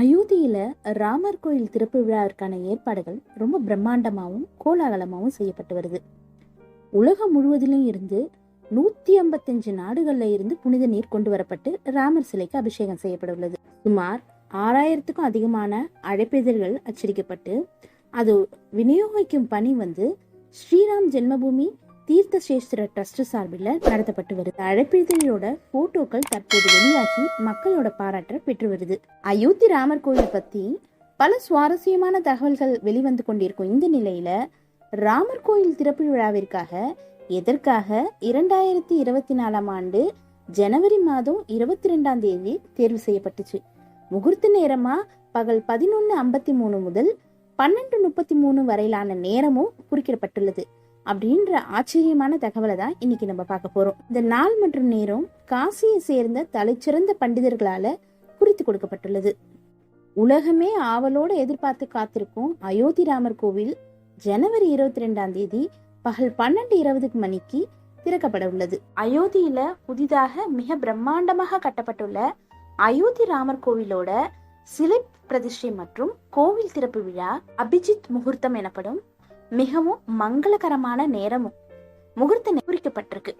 அயோத்தியில ராமர் கோயில் திறப்பு விழாவிற்கான ஏற்பாடுகள் ரொம்ப பிரம்மாண்டமாகவும் கோலாகலமாகவும் செய்யப்பட்டு வருது. உலகம் முழுவதிலும் இருந்து நூத்தி ஐம்பத்தஞ்சு நாடுகள்ல இருந்து புனித நீர் கொண்டு வரப்பட்டு ராமர் சிலைக்கு அபிஷேகம் செய்யப்பட உள்ளது. சுமார் ஆறாயிரத்துக்கும் அதிகமான அழைப்பிதழ்கள் அச்சடிக்கப்பட்டு அது விநியோகிக்கும் பணி வந்து ஸ்ரீராம் ஜென்மபூமி தீர்த்த சேஸ்திர ட்ரஸ்ட் சார்பில் நடத்தப்பட்டு வருது. அழைப்பிதழோட போட்டோக்கள் தற்போது வெளியாகி மக்களோட பாராட்டை பெற்று வருது. அயோத்தி ராமர் கோயில் பத்தி பல சுவாரஸ்யமான தகவல்கள் வெளிவந்து கொண்டிருக்கும் இந்த நிலையில ராமர் கோயில் திறப்பு விழாவிற்காக எதற்காக இரண்டாயிரத்தி இருபத்தி நாலாம் ஆண்டு ஜனவரி மாதம் இருபத்தி ரெண்டாம் தேதி தேர்வு செய்யப்பட்டுச்சு. முகூர்த்த நேரமா பகல் பதினொன்று ஐம்பத்தி மூணு முதல் பன்னெண்டு முப்பத்தி மூணு வரையிலான நேரமும் குறிக்கப்பட்டுள்ளது. அப்படின்ற ஆச்சரியமான தகவலை தான் இன்னைக்கு நம்ம பார்க்க போறோம். இந்த நாள் மற்றும் நேரம் காசியை சேர்ந்த தலைச்சிறந்த பண்டிதர்களால குறித்து கொடுக்கப்பட்டுள்ளது. உலகமே ஆவலோடு எதிர்பார்த்து காத்திருக்கும் அயோத்தி ராமர் கோவில் ஜனவரி இருபத்தி ரெண்டாம் தேதி பகல் பன்னெண்டு இருபதுக்கு மணிக்கு திறக்கப்பட உள்ளது. அயோத்தியில புதிதாக மிக பிரம்மாண்டமாக கட்டப்பட்டுள்ள அயோத்தி ராமர் கோவிலோட சிலை பிரதிஷ்டை மற்றும் கோவில் திறப்பு விழா அபிஜித் முகூர்த்தம் எனப்படும் மிகவும் மங்களகரமான நேரமும் முகூர்த்த குறிக்கப்பட்டிருக்கு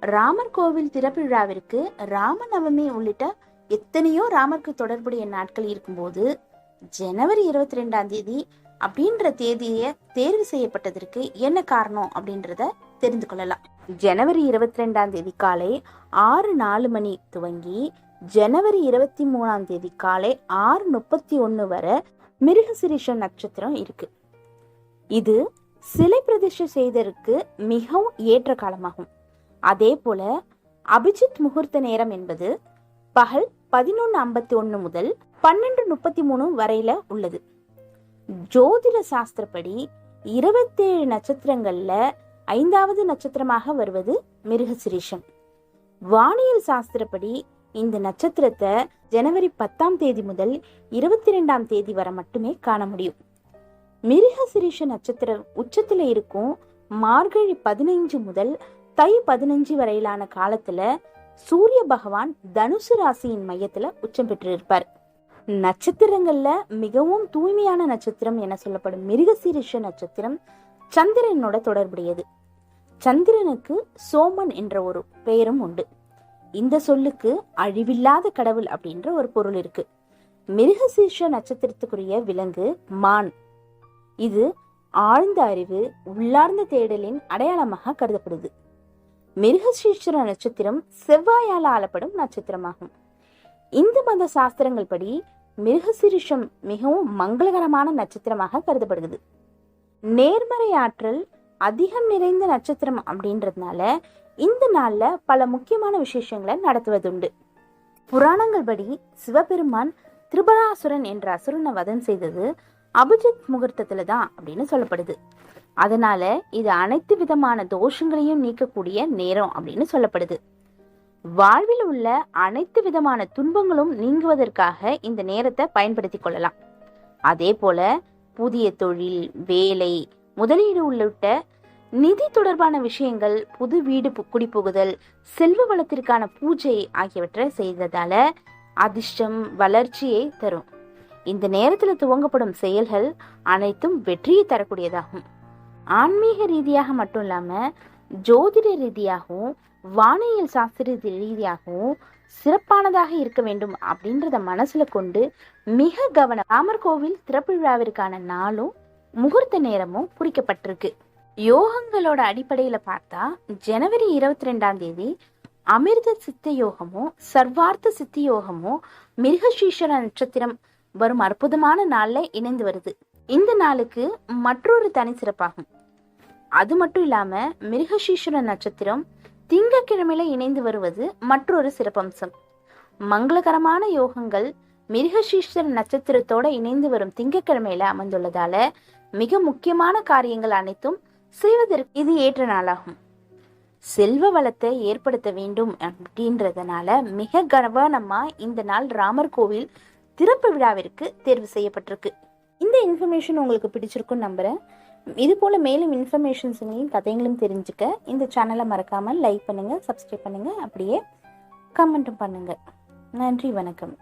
ராமர் கோவில் திறப்பு விழாவிற்கு ராமநவமி உள்ளிட்ட எத்தனையோ ராமருக்கு தொடர்புடைய நாட்கள் இருக்கும்போது ஜனவரி இருபத்தி ரெண்டாம் தேதி அப்படின்ற தேதியை தேர்வு செய்யப்பட்டதற்கு என்ன காரணம் அப்படின்றத தெரிந்து கொள்ளலாம். ஜனவரி இருபத்தி ரெண்டாம் தேதி காலை ஆறு நாலு மணி துவங்கி ஜனவரி இருபத்தி மூணாம் தேதி காலை ஆறு முப்பத்தி ஒன்று வரை மிருகசிரீஷ நட்சத்திரம் இருக்குது இது சிலை பிரதிஷ்டை செய்ததற்கு மிகவும் ஏற்ற காலமாகும். அதே போல அபிஜித் முகூர்த்த நேரம் என்பது பகல் பதினொன்று ஐம்பத்தி ஒன்று முதல் பன்னெண்டு முப்பத்தி மூணு வரையில உள்ளது. ஜோதிட சாஸ்திரப்படி இருபத்தேழு நட்சத்திரங்கள்ல ஐந்தாவது நட்சத்திரமாக வருவது மிருகசிரீஷம். வானியல் சாஸ்திரப்படி இந்த நட்சத்திரத்தை ஜனவரி பத்தாம் தேதி முதல் இருபத்தி ரெண்டாம் தேதி வரை மட்டுமே காண முடியும். மிருகசிரீஷ நட்சத்திரம் உச்சத்துல இருக்கும் மார்கழி பதினைஞ்சு முதல் தை பதினஞ்சு வரையிலான காலத்துல சூரிய பகவான் தனுசு ராசியின் மையத்துல உச்சம் பெற்றிருப்பார். நட்சத்திரங்கள்ல மிகவும் தூய்மையான நட்சத்திரம் என சொல்லப்படும் மிருகசீரிஷ நட்சத்திரம் சந்திரனோட தொடர்புடையது. சந்திரனுக்கு சோமன் என்ற ஒரு பெயரும் உண்டு. இந்த சொல்லுக்கு அழிவில்லாத கடவுள் அப்படின்ற ஒரு பொருள் இருக்கு. மிருகசீர்ஷ நட்சத்திரத்துக்குரிய விலங்கு மான். இது ஆழ்ந்த அறிவு உள்ளார்ந்த தேடலின் அடையாளமாக கருதப்படுது. மிருகசீஸ்வர நட்சத்திரம் செவ்வாயால் ஆளப்படும் நட்சத்திரமாகும். இந்து மத சாஸ்திரங்கள் படி மிருகசீரிஷம் மிகவும் மங்களகரமான நட்சத்திரமாக கருதப்படுகிறது. நேர்மறை ஆற்றல் அதிகம் நிறைந்த நட்சத்திரம் அப்படின்றதுனால இந்த நாள்ல பல முக்கியமான விசேஷங்களை நடத்துவதுண்டு. புராணங்கள் படி சிவபெருமான் திரிபுராசுரன் என்ற அசுரனை வதம் செய்தது அபிஜித் முகூர்த்தத்துல தான் அப்படின்னு சொல்லப்படுது. அதனால இது அனைத்து விதமான தோஷங்களையும் நீக்கக்கூடிய நேரம் அப்படின்னு சொல்லப்படுது. வாழ்வில் உள்ள அனைத்து விதமான துன்பங்களும் நீங்குவதற்காக இந்த நேரத்தை பயன்படுத்திக் கொள்ளலாம். அதே போல புதிய தொழில் வேலை முதலீடு உள்ளிட்ட நிதி தொடர்பான விஷயங்கள் புது வீடு பு- குடிபுகுதல் செல்வ வளத்திற்கான பூஜை ஆகியவற்றை செய்ததால அதிர்ஷ்டம் வளர்ச்சியை தரும். இந்த நேரத்தில் துவங்கப்படும் செயல்கள் அனைத்தும் வெற்றியை தரக்கூடியதாகும். ஆன்மீக ரீதியாக மட்டும் இல்லாம ஜோதிட ரீதியாகவும் வானியல் சாஸ்திர ரீதியாகவும் சிறப்பானதாக இருக்க வேண்டும் அப்படின்றத மனசுல கொண்டு மிக கவனம். ராமர் கோவில் திறப்பு விழாவிற்கான நாளும் முகூர்த்த நேரமும் குறிக்கப்பட்டிருக்கு. யோகங்களோட அடிப்படையில பார்த்தா ஜனவரி இருபத்தி ரெண்டாம் தேதி அமிர்த சித்த யோகமும் சர்வார்த்த சித்தி யோகமும் மிருகசீஸ்வர நட்சத்திரம் வரும் அற்புதமான நாள்ல இணைந்து வருது. இந்த நாளுக்கு மற்றொரு தனி சிறப்பாகும். அது மட்டும் இல்லாம மிருகசீஸ்வர நட்சத்திரம் திங்கட்கிழமையில இணைந்து வருவது மற்றொரு சிறப்பம்சம். மங்களகரமான யோகங்கள் மிருகசீஸ்வர நட்சத்திரத்தோட இணைந்து வரும் திங்கட்கிழமையில அமைந்துள்ளதால மிக முக்கியமான காரியங்கள் அனைத்தும் செய்வதற்கு இது ஏற்ற நாளாகும். செல்வ வளத்தை ஏற்படுத்த வேண்டும் அப்படின்றதுனால மிக கவனமா இந்த நாள் ராமர் கோவில் திறப்பு விழாவிற்கு தேர்வு செய்யப்பட்டிருக்கு. இந்த இன்ஃபர்மேஷன் உங்களுக்கு பிடிச்சிருக்குன்னு நம்புகிறேன் இது போல் மேலும் இன்ஃபர்மேஷன்ஸுங்களையும் கதைகளும் தெரிஞ்சுக்க இந்த சேனலை மறக்காமல் லைக் பண்ணுங்கள் சப்ஸ்கிரைப் பண்ணுங்கள் அப்படியே கமெண்ட்டும் பண்ணுங்கள் நன்றி வணக்கம்.